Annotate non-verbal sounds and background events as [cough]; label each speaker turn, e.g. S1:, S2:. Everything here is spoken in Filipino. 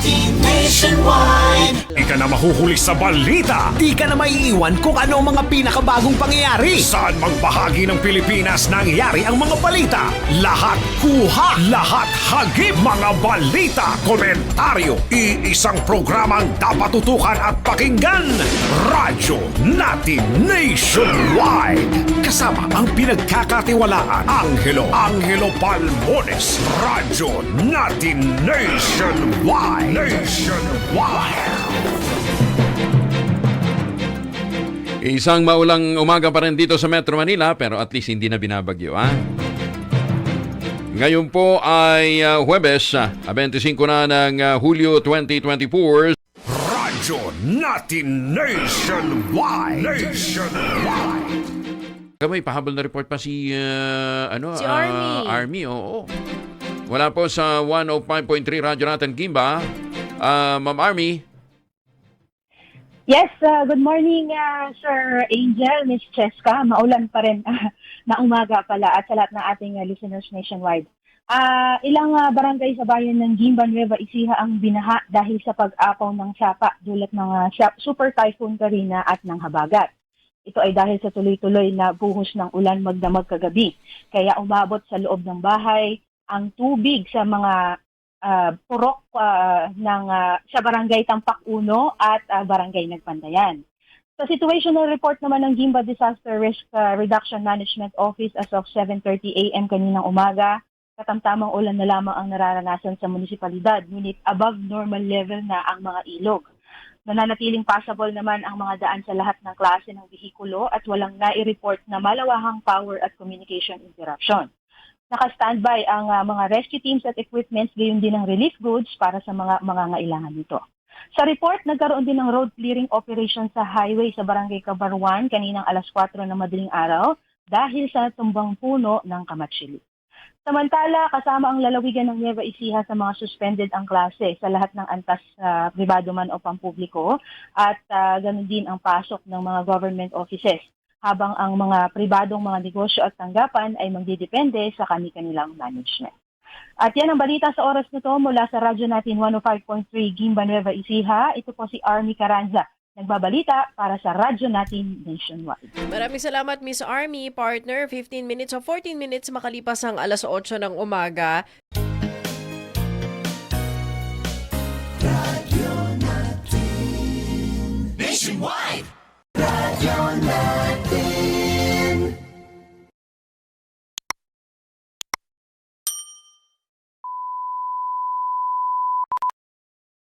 S1: team. Nationwide.
S2: Di ka na mahuhuli sa balita.
S3: Di ka na maiiwan kung ano ang mga pinakabagong pangyayari.
S2: Saan mang bahagi ng Pilipinas nangyayari ang mga balita. Lahat kuha, lahat hagip mga balita, komentaryo. Iisang programang dapat tutukan at pakinggan. Radyo natin nationwide. Kasama ang pinagkakatiwalaan. Angelo, Angelo Palmones. Radyo natin nationwide. Nationwide.
S4: Isang maulang umaga pa rin dito sa Metro Manila pero at least hindi na binabagyo. Ha? Ngayon po ay uh, Huwebes, ah, 25 na ng ah, Hulyo 2024.
S2: Radyo natin nationwide. Nationwide.
S4: May pahabol na report pa si ah, ano
S5: Si
S4: ah,
S5: Army.
S4: Army, oo. Wala po sa 105.3 Radyo natin Kimba. Ah, Ma'am Army,
S6: Yes, uh, good morning, uh, Sir Angel, Miss Cheska. Maulan pa rin uh, [laughs] na umaga pala at sa lahat ng ating uh, listeners nationwide. Ah, ilang uh, barangay sa bayan ng Gimba Nueva Ecija ang binaha dahil sa pag-apaw ng sapa dulot ng uh, Super Typhoon Karina at ng Habagat. Ito ay dahil sa tuloy-tuloy na buhos ng ulan magdamag kagabi. Kaya umabot sa loob ng bahay ang tubig sa mga ah, purok ah, ng ah, sa barangay Tampak Uno at ah, barangay Nagpandayan. Sa situational report naman ng Gimba Disaster Risk ah, Reduction Management Office as of 7:30 AM kaninang umaga, katamtamang ulan na lamang ang nararanasan sa munisipalidad, ngunit above normal level na ang mga ilog. Nananatiling passable naman ang mga daan sa lahat ng klase ng bihikulo at walang nai-report na malawahang power at communication interruption. Naka-standby ang ah, mga rescue teams at equipments gayon din ng relief goods para sa mga mga ngailangan nito. Sa report, nagkaroon din ng road clearing operation sa highway sa Barangay Cabaruan kaninang alas 4 ng madaling araw dahil sa tumbang puno ng Kamatsili. Samantala, kasama ang lalawigan ng Nueva Ecija sa mga suspended ang klase sa lahat ng antas sa pribado man o pampubliko at ah, ganun din ang pasok ng mga government offices habang ang mga pribadong mga negosyo at tanggapan ay magdidepende sa kani-kanilang management. At yan ang balita sa oras na to mula sa radyo natin 105.3 Gimba Nueva Ecija. Ito po si Army Caranza, nagbabalita para sa radyo natin nationwide.
S5: Maraming salamat Miss Army, partner. 15 minutes o 14 minutes makalipas ang alas 8 ng umaga.
S1: Nationwide. Radyo natin.